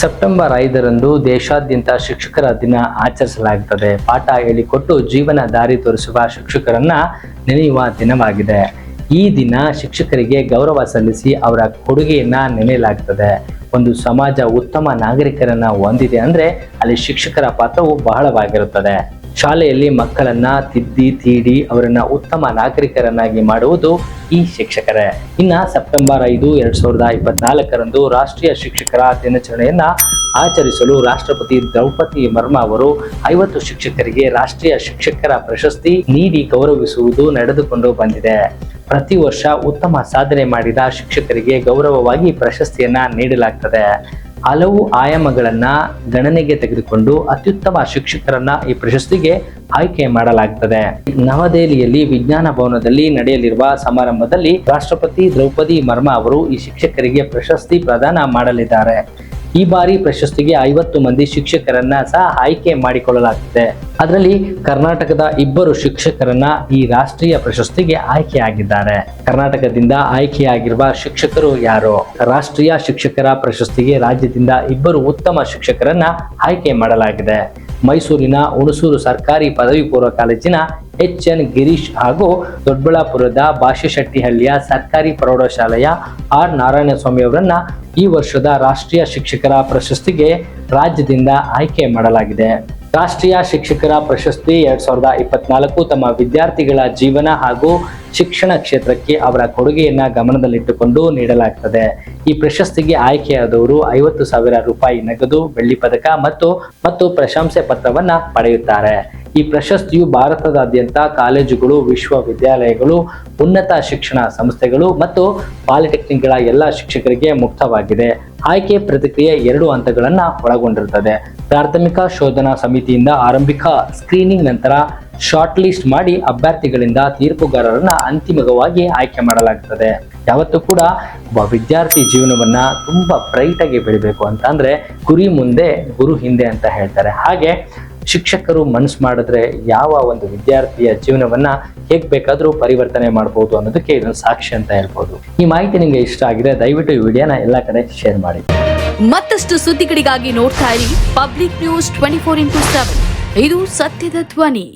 September ಐದರಂದು ದೇಶಾದ್ಯಂತ ಶಿಕ್ಷಕರ ದಿನ ಆಚರಿಸಲಾಗುತ್ತದೆ ಪಾಠ ಹೇಳಿಕೊಟ್ಟು ಜೀವನ ದಾರಿ ತೋರಿಸುವ ಶಿಕ್ಷಕರನ್ನ ನೆನೆಯುವ ದಿನವಾಗಿದೆ. ಈ ದಿನ ಶಿಕ್ಷಕರಿಗೆ ಗೌರವ ಸಲ್ಲಿಸಿ ಅವರ ಕೊಡುಗೆಯನ್ನ ನೆನೆಯಲಾಗ್ತದೆ. ಒಂದು ಸಮಾಜ ಉತ್ತಮ ನಾಗರಿಕರನ್ನ ಹೊಂದಿದೆ ಅಂದ್ರೆ ಅಲ್ಲಿ ಶಿಕ್ಷಕರ ಪಾತ್ರವು ಬಹಳವಾಗಿರುತ್ತದೆ. ಶಾಲೆಯಲ್ಲಿ ಮಕ್ಕಳನ್ನ ತಿದ್ದಿ, ತೀಡಿ, ಅವರನ್ನ ಉತ್ತಮ ನಾಗರಿಕರನ್ನಾಗಿ ಮಾಡುವುದು ಈ ಶಿಕ್ಷಕರೇ. ಇನ್ನ ಸೆಪ್ಟೆಂಬರ್ ಐದು ಎರಡ್ ಸಾವಿರದ ಇಪ್ಪತ್ನಾಲ್ಕರಂದು ರಾಷ್ಟ್ರೀಯ ಶಿಕ್ಷಕರ ದಿನಾಚರಣೆಯನ್ನ ಆಚರಿಸಲು ರಾಷ್ಟ್ರಪತಿ ದ್ರೌಪದಿ ಮರ್ಮ ಅವರು ಐವತ್ತು ಶಿಕ್ಷಕರಿಗೆ ರಾಷ್ಟ್ರೀಯ ಶಿಕ್ಷಕರ ಪ್ರಶಸ್ತಿ ನೀಡಿ ಗೌರವಿಸುವುದು ನಡೆದುಕೊಂಡು ಬಂದಿದೆ. ಪ್ರತಿ ವರ್ಷ ಉತ್ತಮ ಸಾಧನೆ ಮಾಡಿದ ಶಿಕ್ಷಕರಿಗೆ ಗೌರವವಾಗಿ ಪ್ರಶಸ್ತಿಯನ್ನ ನೀಡಲಾಗ್ತದೆ. ಹಲವು ಆಯಾಮಗಳನ್ನ ಗಣನೆಗೆ ತೆಗೆದುಕೊಂಡು ಅತ್ಯುತ್ತಮ ಶಿಕ್ಷಕರನ್ನ ಈ ಪ್ರಶಸ್ತಿಗೆ ಆಯ್ಕೆ ಮಾಡಲಾಗುತ್ತದೆ ನವದೆಹಲಿಯಲ್ಲಿ ವಿಜ್ಞಾನ ಭವನದಲ್ಲಿ ನಡೆಯಲಿರುವ ಸಮಾರಂಭದಲ್ಲಿ ರಾಷ್ಟ್ರಪತಿ ದ್ರೌಪದಿ ಮರ್ಮ ಅವರು ಈ ಶಿಕ್ಷಕರಿಗೆ ಪ್ರಶಸ್ತಿ ಪ್ರದಾನ ಮಾಡಲಿದ್ದಾರೆ. ಈ ಬಾರಿ ಪ್ರಶಸ್ತಿಗೆ ಐವತ್ತು ಮಂದಿ ಶಿಕ್ಷಕರನ್ನ ಸಹ ಆಯ್ಕೆ ಮಾಡಿಕೊಳ್ಳಲಾಗುತ್ತಿದೆ ಅದರಲ್ಲಿ ಕರ್ನಾಟಕದ ಇಬ್ಬರು ಶಿಕ್ಷಕರನ್ನ ಈ ರಾಷ್ಟ್ರೀಯ ಪ್ರಶಸ್ತಿಗೆ ಆಯ್ಕೆಯಾಗಿದ್ದಾರೆ. ಕರ್ನಾಟಕದಿಂದ ಆಯ್ಕೆಯಾಗಿರುವ ಶಿಕ್ಷಕರು ಯಾರು? ರಾಷ್ಟ್ರೀಯ ಶಿಕ್ಷಕರ ಪ್ರಶಸ್ತಿಗೆ ರಾಜ್ಯದಿಂದ ಇಬ್ಬರು ಉತ್ತಮ ಶಿಕ್ಷಕರನ್ನ ಆಯ್ಕೆ ಮಾಡಲಾಗಿದೆ. ಮೈಸೂರಿನ ಹುಣಸೂರು ಸರ್ಕಾರಿ ಪದವಿ ಪೂರ್ವ ಕಾಲೇಜಿನ ಎಚ್ ಎನ್ ಗಿರೀಶ್ ಹಾಗೂ ದೊಡ್ಡಬಳ್ಳಾಪುರದ ಬಾಶೆಶೆಟ್ಟಿಹಳ್ಳಿಯ ಸರ್ಕಾರಿ ಪ್ರೌಢಶಾಲೆಯ ಆರ್ ನಾರಾಯಣಸ್ವಾಮಿ ಅವರನ್ನ ಈ ವರ್ಷದ ರಾಷ್ಟ್ರೀಯ ಶಿಕ್ಷಕರ ಪ್ರಶಸ್ತಿಗೆ ರಾಜ್ಯದಿಂದ ಆಯ್ಕೆ ಮಾಡಲಾಗಿದೆ. ರಾಷ್ಟ್ರೀಯ ಶಿಕ್ಷಕರ ಪ್ರಶಸ್ತಿ ಎರಡ್ ಸಾವಿರದ ಇಪ್ಪತ್ನಾಲ್ಕು ತಮ್ಮ ವಿದ್ಯಾರ್ಥಿಗಳ ಜೀವನ ಹಾಗೂ ಶಿಕ್ಷಣ ಕ್ಷೇತ್ರಕ್ಕೆ ಅವರ ಕೊಡುಗೆಯನ್ನ ಗಮನದಲ್ಲಿಟ್ಟುಕೊಂಡು ನೀಡಲಾಗ್ತದೆ. ಈ ಪ್ರಶಸ್ತಿಗೆ ಆಯ್ಕೆಯಾದವರು ಐವತ್ತು ಸಾವಿರ ರೂಪಾಯಿ ನಗದು ಬೆಳ್ಳಿ ಪದಕ ಮತ್ತು ಮತ್ತು ಪ್ರಶಂಸೆ ಪತ್ರವನ್ನ ಪಡೆಯುತ್ತಾರೆ. ಈ ಪ್ರಶಸ್ತಿಯು ಭಾರತದಾದ್ಯಂತ ಕಾಲೇಜುಗಳು, ವಿಶ್ವವಿದ್ಯಾಲಯಗಳು, ಉನ್ನತ ಶಿಕ್ಷಣ ಸಂಸ್ಥೆಗಳು ಮತ್ತು ಪಾಲಿಟೆಕ್ನಿಕ್ಗಳ ಎಲ್ಲ ಶಿಕ್ಷಕರಿಗೆ ಮುಕ್ತವಾಗಿದೆ. ಆಯ್ಕೆ ಪ್ರತಿಕ್ರಿಯೆ ಎರಡು ಹಂತಗಳನ್ನು ಒಳಗೊಂಡಿರುತ್ತದೆ. ಪ್ರಾಥಮಿಕ ಶೋಧನಾ ಸಮಿತಿಯಿಂದ ಆರಂಭಿಕ ಸ್ಕ್ರೀನಿಂಗ್ ನಂತರ ಶಾರ್ಟ್ ಲಿಸ್ಟ್ ಮಾಡಿ ಅಭ್ಯರ್ಥಿಗಳಿಂದ ತೀರ್ಪುಗಾರರನ್ನ ಅಂತಿಮವಾಗಿ ಆಯ್ಕೆ ಮಾಡಲಾಗುತ್ತದೆ ಯಾವತ್ತೂ ಕೂಡ ಒಬ್ಬ ವಿದ್ಯಾರ್ಥಿ ಜೀವನವನ್ನ ತುಂಬಾ ಬ್ರೈಟ್ ಆಗಿ ಬೆಳಿಬೇಕು ಅಂತ ಅಂದ್ರೆ ಗುರಿ ಮುಂದೆ, ಗುರು ಹಿಂದೆ ಅಂತ ಹೇಳ್ತಾರೆ. ಹಾಗೆ ಶಿಕ್ಷಕರು ಮನಸ್ಸು ಮಾಡಿದ್ರೆ ಯಾವ ಒಂದು ವಿದ್ಯಾರ್ಥಿಯ ಜೀವನವನ್ನ ಹೇಗ್ ಬೇಕಾದರೂ ಪರಿವರ್ತನೆ ಮಾಡಬಹುದು ಅನ್ನೋದಕ್ಕೆ ಇದೊಂದು ಸಾಕ್ಷಿ ಅಂತ ಹೇಳ್ಬೋದು. ಈ ಮಾಹಿತಿ ನಿಮಗೆ ಇಷ್ಟ ಆಗಿದೆ ದಯವಿಟ್ಟು ಈ ವಿಡಿಯೋನ ಎಲ್ಲ ಕಡೆ ಶೇರ್ ಮಾಡಿ. ಮತ್ತಷ್ಟು ಸುದ್ದಿಗಳಿಗಾಗಿ ನೋಡ್ತಾ ಇರಿ public news twenty four into seven. ಇದು ಸತ್ಯದ ಧ್ವನಿ.